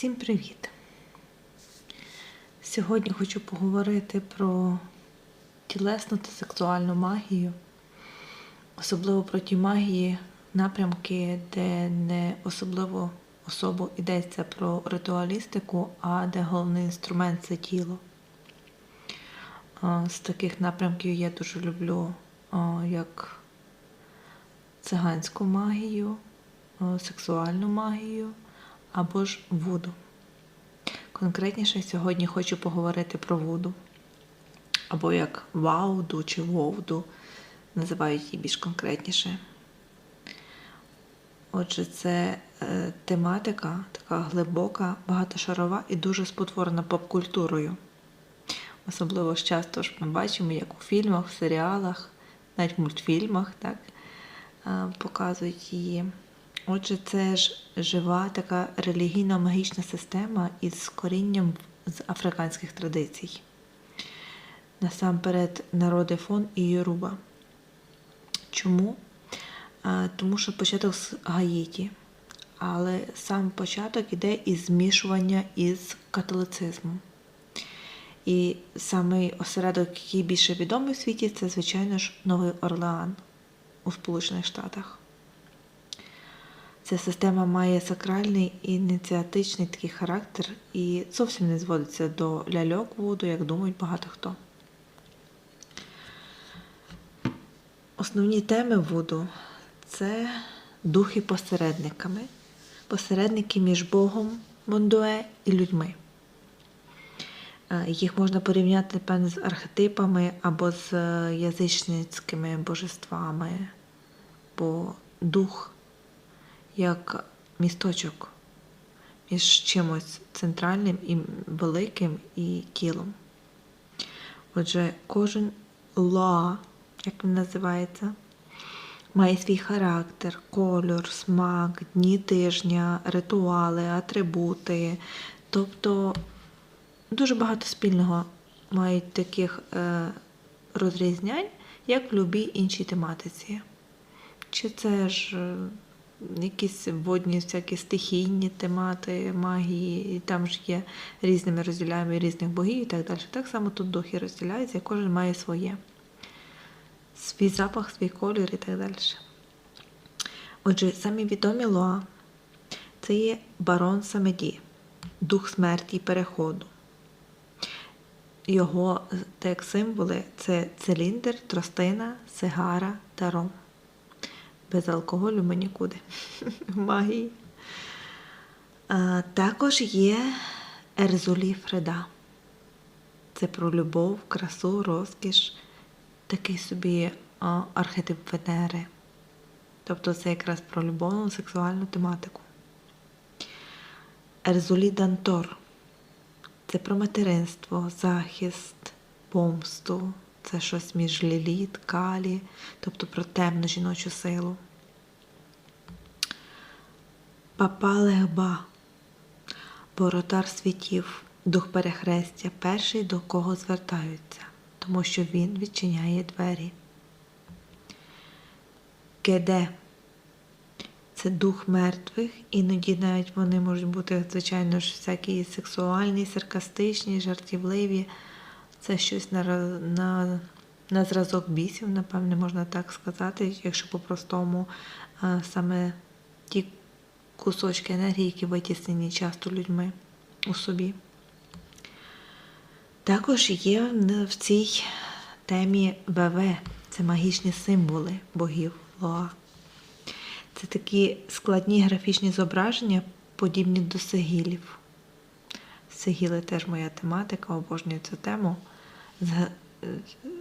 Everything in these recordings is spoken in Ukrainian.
Всім привіт! Сьогодні хочу поговорити про тілесну та сексуальну магію, особливо про ті магії, напрямки, де не особливо особо йдеться про ритуалістику, а де головний інструмент це тіло. З таких напрямків я дуже люблю як циганську магію, сексуальну магію або ж вуду. Конкретніше сьогодні хочу поговорити про вуду. Або як вауду чи вовду, називають її більш конкретніше. Отже, це е, тематика така глибока, багатошарова і дуже спотворена поп-культурою. Особливо ж часто ж ми бачимо, як у фільмах, в серіалах, навіть в мультфільмах так, е, показують її. Отже, це ж жива така релігійна магічна система із корінням з африканських традицій. Насамперед, народи фон і Йоруба. Чому? Тому що початок з Гаїті, але сам початок іде із змішування із католицизмом. І самий осередок, який більше відомий у світі, це, звичайно ж, Новий Орлеан у Сполучених Штатах. Ця система має сакральний ініціатичний такий характер і зовсім не зводиться до ляльок вуду, як думають багато хто. Основні теми вуду це духи посередниками, посередники між Богом Мондуе і людьми. Е, Їх можна порівняти, напевне, з архетипами або з е, язичницькими божествами, бо дух як місточок між чимось центральним і великим і тілом. Отже, кожен ла, як він називається, має свій характер, кольор, смак, дні тижня, ритуали, атрибути. Тобто дуже багато спільного мають таких е, розрізнянь, як в будь-якій іншій тематиці. Чи це ж е, якісь водні, всякі стихійні темати, магії, і там ж є різними розділяємо різних богів і так далі. Так само тут духи розділяються, і кожен має своє. Свій запах, свій колір і так далі. Отже, самі відомі Лоа це є барон Самеді, дух смерті і переходу. Його як символи це циліндр, тростина, сигара та ром. Без алкоголю ми нікуди. В магії. Також є Ерзулі Фреда. Це про любов, красу, розкіш, такий собі архетип Венери. Тобто це якраз про любовну сексуальну тематику. Ерзулі Дантор. Це про материнство, захист, помсту. Це щось між ліліт, калі, тобто про темну жіночу силу. Папа Легба, воротар світів, дух перехрестя, перший, до кого звертаються, тому що він відчиняє двері. Кеде це дух мертвих, іноді навіть вони можуть бути, звичайно ж, всякі сексуальні, саркастичні, жартівливі. Це щось на, на, на зразок бісів, напевне, можна так сказати, якщо по-простому саме ті кусочки енергії, які витіснені часто людьми у собі. Також є в цій темі ВВ, це магічні символи богів Лоа. Це такі складні графічні зображення, подібні до сигілів. Сигіли теж моя тематика, обожнюю цю тему з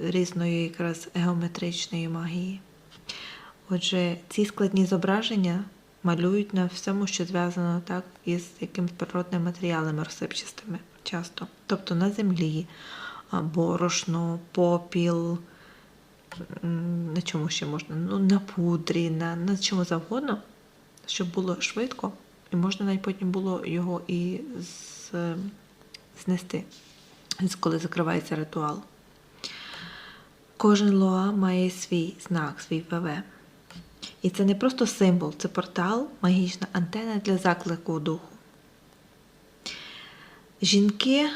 різної якраз геометричної магії. Отже, ці складні зображення малюють на всьому, що зв'язано так із якимись природними матеріалами розсипчастими часто. Тобто на землі, борошно, попіл, на чому ще можна, ну, на пудрі, на, на чому завгодно, щоб було швидко, і можна навіть потім було його і з, знести, коли закривається ритуал. Кожен лоа має свій знак, свій ВВ. І це не просто символ, це портал, магічна антена для заклику духу. Жінки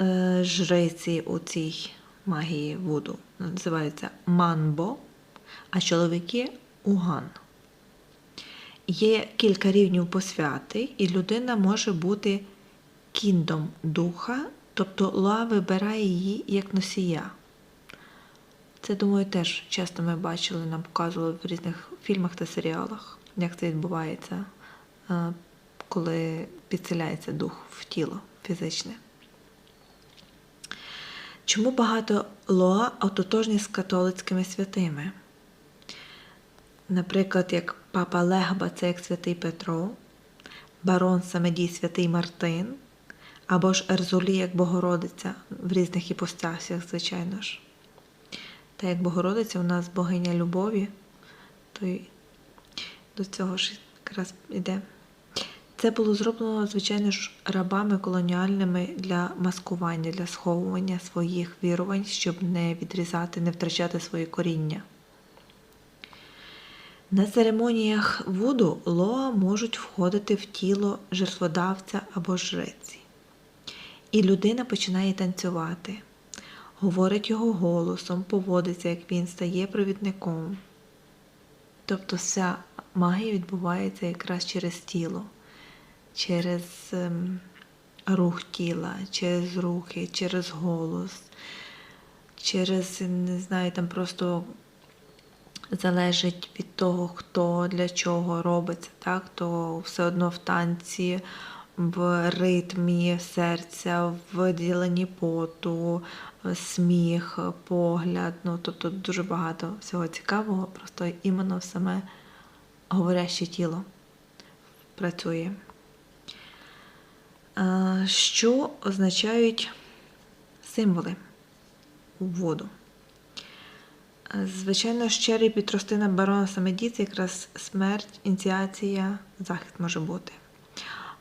е, жриці у цій магії Вуду називаються манбо, а чоловіки уган. Є кілька рівнів посвяти, і людина може бути кіндом духа, тобто Ла вибирає її як носія. Це, думаю, теж часто ми бачили, нам показували в різних фільмах та серіалах, як це відбувається, е, коли підселяється дух в тіло фізичне. Чому багато Лоа ототожні з католицькими святими? Наприклад, як папа Легба це як святий Петро, барон Самедій святий Мартин, або ж Ерзулі як Богородиця в різних іпостасях, звичайно ж. Та як Богородиця у нас богиня любові, то й до цього ж якраз іде. Це було зроблено, звичайно ж, рабами колоніальними для маскування, для сховування своїх вірувань, щоб не відрізати, не втрачати свої коріння. На церемоніях вуду лоа можуть входити в тіло жертводавця або жриці. І людина починає танцювати, говорить його голосом, поводиться, як він стає провідником. Тобто вся магія відбувається якраз через тіло, через ем, рух тіла, через рухи, через голос, через, не знаю, там просто залежить від того, хто для чого робиться, так? то все одно в танці, в ритмі серця, в виділенні поту, сміх, погляд. Ну, тобто дуже багато всього цікавого, просто іменно саме говоряще тіло працює. Що означають символи у воду? Звичайно, щирий підростина барона Самеді це якраз смерть, ініціація, захист може бути.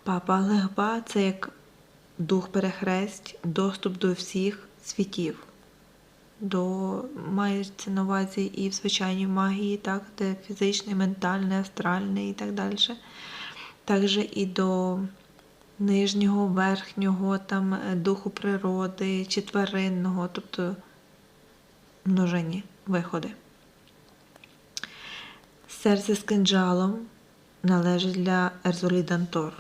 Папа Легба це як дух перехресть, доступ до всіх світів. До мається на увазі і в звичайній магії, так, де фізичний, ментальний, астральний і так далі. Також і до нижнього, верхнього, там, духу природи чи тваринного, тобто множені виходи. Серце з кинджалом належить для Ерзолі Дантор.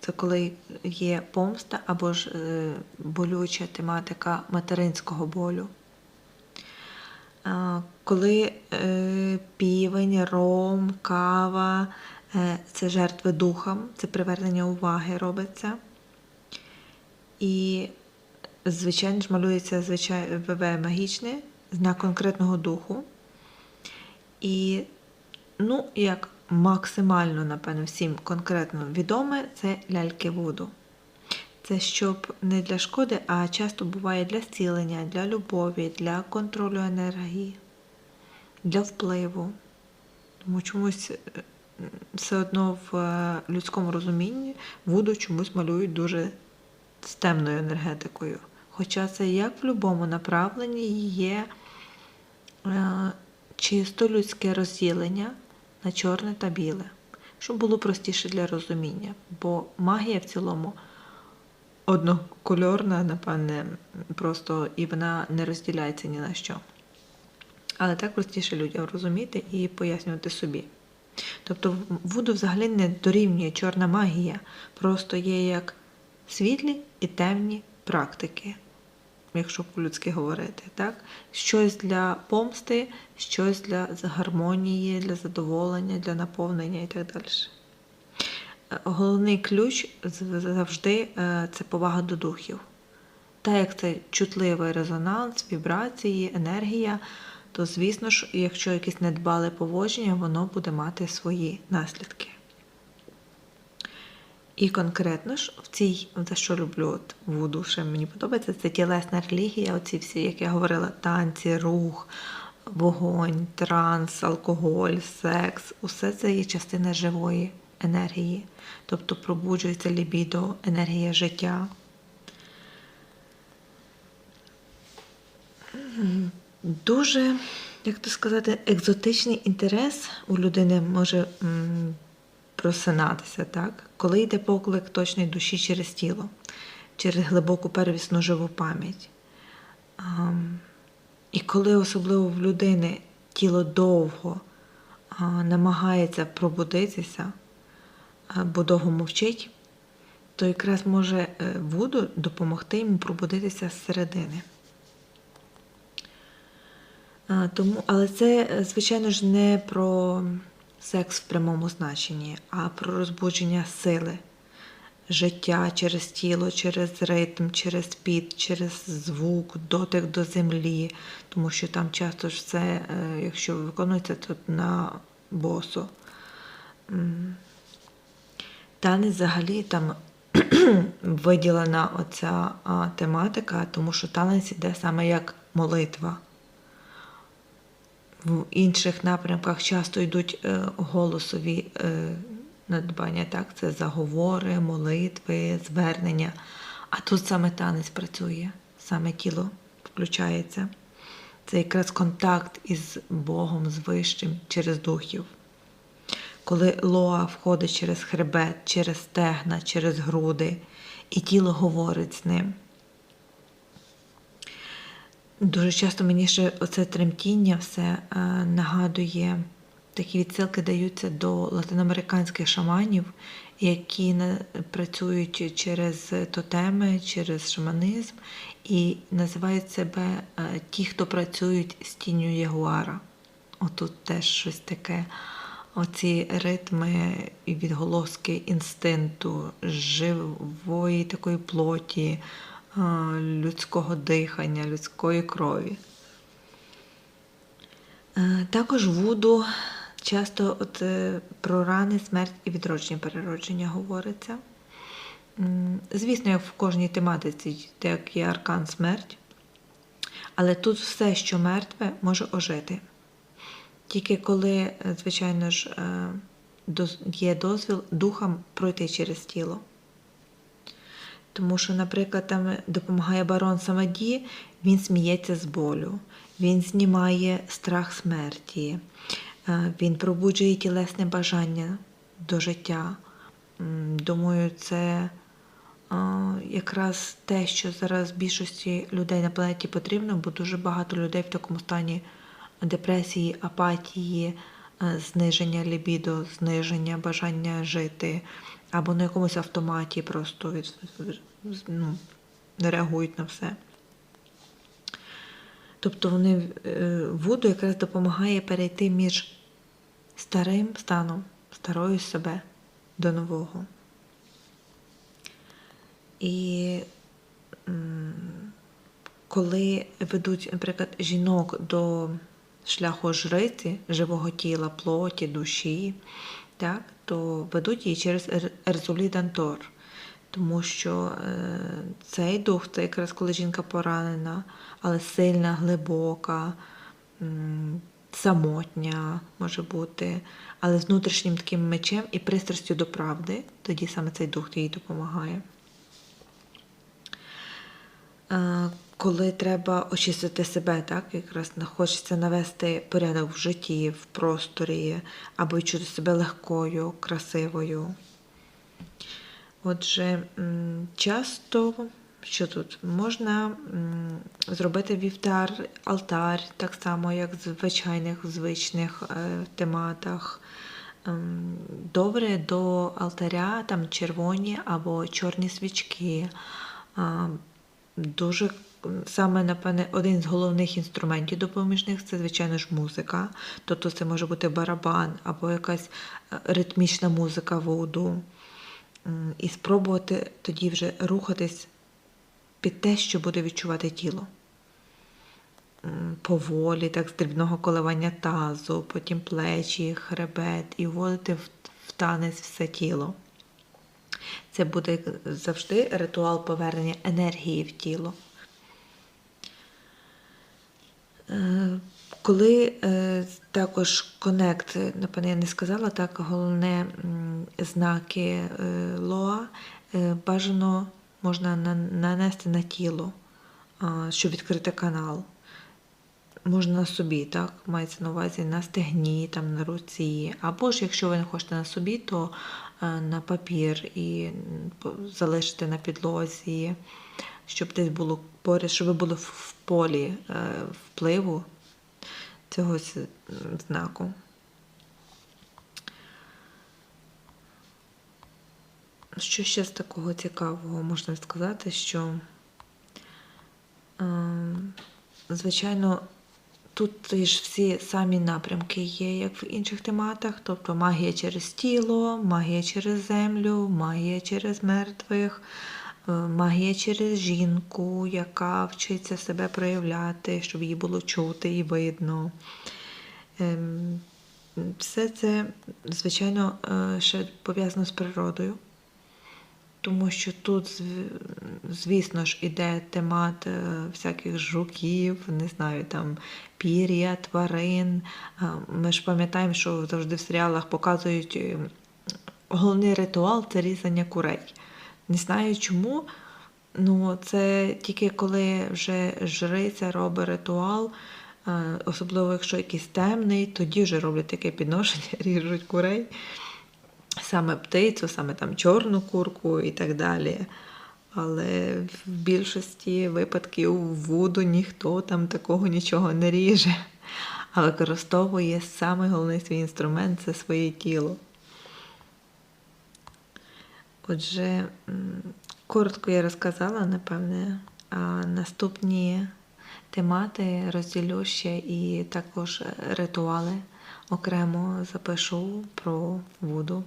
Це коли є помста або ж е, болюча тематика материнського болю. Коли е, півень, ром, кава е, це жертви духом, це привернення уваги робиться. І, звичайно ж, малюється звичай, магічне знак конкретного духу. І, ну, як максимально, напевно, всім конкретно відоме, це ляльки Вуду. Це щоб не для шкоди, а часто буває для зцілення, для любові, для контролю енергії, для впливу. Тому чомусь е, все одно в е, людському розумінні Вуду чомусь малюють дуже з темною енергетикою. Хоча це як в будь-якому направленні є чисто людське розділення на чорне та біле, щоб було простіше для розуміння, бо магія в цілому однокольорна, напевне, просто і вона не розділяється ні на що. Але так простіше людям розуміти і пояснювати собі. Тобто Вуду взагалі не дорівнює чорна магія, просто є як світлі і темні практики, якщо по-людськи говорити. Так? Щось для помсти, щось для гармонії, для задоволення, для наповнення і так далі. Е, Головний ключ завжди е, це повага до духів. Так як це чутливий резонанс, вібрації, енергія, то, звісно ж, якщо якесь недбале поводження, воно буде мати свої наслідки. І конкретно ж в цій, за що люблю от вуду, ще мені подобається, це тілесна релігія, оці всі, як я говорила, танці, рух, вогонь, транс, алкоголь, секс усе це є частина живої енергії. Тобто пробуджується лібідо, енергія життя. Дуже, як то сказати, екзотичний інтерес у людини може просинатися, так? коли йде поклик точної душі через тіло. через глибоку первісну живу пам'ять. Ам, І коли особливо в людини тіло довго а, намагається пробудитися, бо довго мовчить, то якраз може е, Вуду допомогти йому пробудитися зсередини. Тому, але це, е, звичайно ж, не про секс в прямому значенні, а про розбудження сили, життя через тіло, через ритм, через піт, через звук, дотик до землі, тому що там часто ж все, е, якщо виконується, то на босу. Танець взагалі там виділена оця тематика, тому що танець іде саме як молитва. В інших напрямках часто йдуть е, голосові е, надбання, так? це заговори, молитви, звернення. А тут саме танець працює, саме тіло включається. Це якраз контакт із Богом, з Вищим через духів. Коли лоа входить через хребет, через стегна, через груди, і тіло говорить з ним. Дуже часто мені ще оце тремтіння все е, нагадує, такі відсилки даються до латиноамериканських шаманів, які працюють через тотеми, через шаманизм і називають себе е, ті, хто працюють з тінню ягуара. Отут теж щось таке. Оці ритми і відголоски інстинкту, живої такої плоті, людського дихання, людської крові. Е, Також Вуду часто от, е, про рани, смерть і відродження переродження говориться. Звісно, як в кожній тематиці, так є аркан смерть, але тут все, що мертве, може ожити. Тільки коли, е, звичайно ж, є дозвіл духам пройти через тіло. Тому що, наприклад, там допомагає барон Самаді, він сміється з болю, він знімає страх смерті, е, він пробуджує тілесне бажання до життя. Думаю, це е, якраз те, що зараз більшості людей на планеті потрібно, бо дуже багато людей в такому стані депресії, апатії, е, зниження лібідо, зниження бажання жити, або на якомусь автоматі просто від, ну, не реагують на все. Тобто вони е, Вуду якраз допомагає перейти між старим станом, старою себе до нового. І коли ведуть, наприклад, жінок до шляху жриці, живого тіла, плоті, душі, так, то ведуть її через Ер- Ерзулі Дантор. Тому що е, цей дух це якраз коли жінка поранена, але сильна, глибока, самотня може бути, але з внутрішнім таким мечем і пристрастю до правди, тоді саме цей дух їй допомагає. Коли треба очистити себе, так якраз не хочеться навести порядок в житті, в просторі, або відчути себе легкою, красивою. Отже, часто, що тут, можна зробити вівтар, алтар, так само, як в звичайних звичних е, тематах. Ем, Добре до алтаря там червоні або чорні свічки. Дуже м, саме, напевне, один з головних інструментів допоміжних це, звичайно ж, музика. Тобто це може бути барабан або якась е, ритмічна музика воду. І спробувати тоді вже рухатись під те, що буде відчувати тіло. Поволі, так, з дрібного коливання тазу, потім плечі, хребет, і вводити в, в танець все тіло. Це буде завжди ритуал повернення енергії в тіло. Е, Коли е, також конект, напевно, я не сказала так, головне знаки е, лоа е, бажано можна нанести на тіло, щоб відкрити канал. Можна на собі, так? Мається на увазі на стегні, там, на руці. Або ж, якщо ви не хочете на собі, то е, на папір і залишити на підлозі, щоб десь було поряд, щоб ви були в- полі е, впливу цього знаку. Що ще з такого цікавого можна сказати, що, ем, звичайно, тут ж всі самі напрямки є, як в інших тематах, тобто магія через тіло, магія через землю, магія через мертвих, е, магія через жінку, яка вчиться себе проявляти, щоб її було чути і видно. Ем, Все це, звичайно, е, ще пов'язано з природою. Тому що тут, звісно ж, іде темат е, всяких жуків, не знаю, там пір'я, тварин. Ми ж пам'ятаємо, що завжди в серіалах показують е, головний ритуал це різання курей. Не знаю чому. Ну, це тільки коли вже жриця робить ритуал, е, особливо якщо якийсь темний, тоді вже роблять таке підношення, ріжуть курей саме птицю, саме там чорну курку і так далі. Але в більшості випадків вуду ніхто там такого нічого не ріже, а використовує саме головний свій інструмент це своє тіло. Отже, коротко я розказала, напевне, а наступні темати розділю ще і також ритуали окремо запишу про Вуду.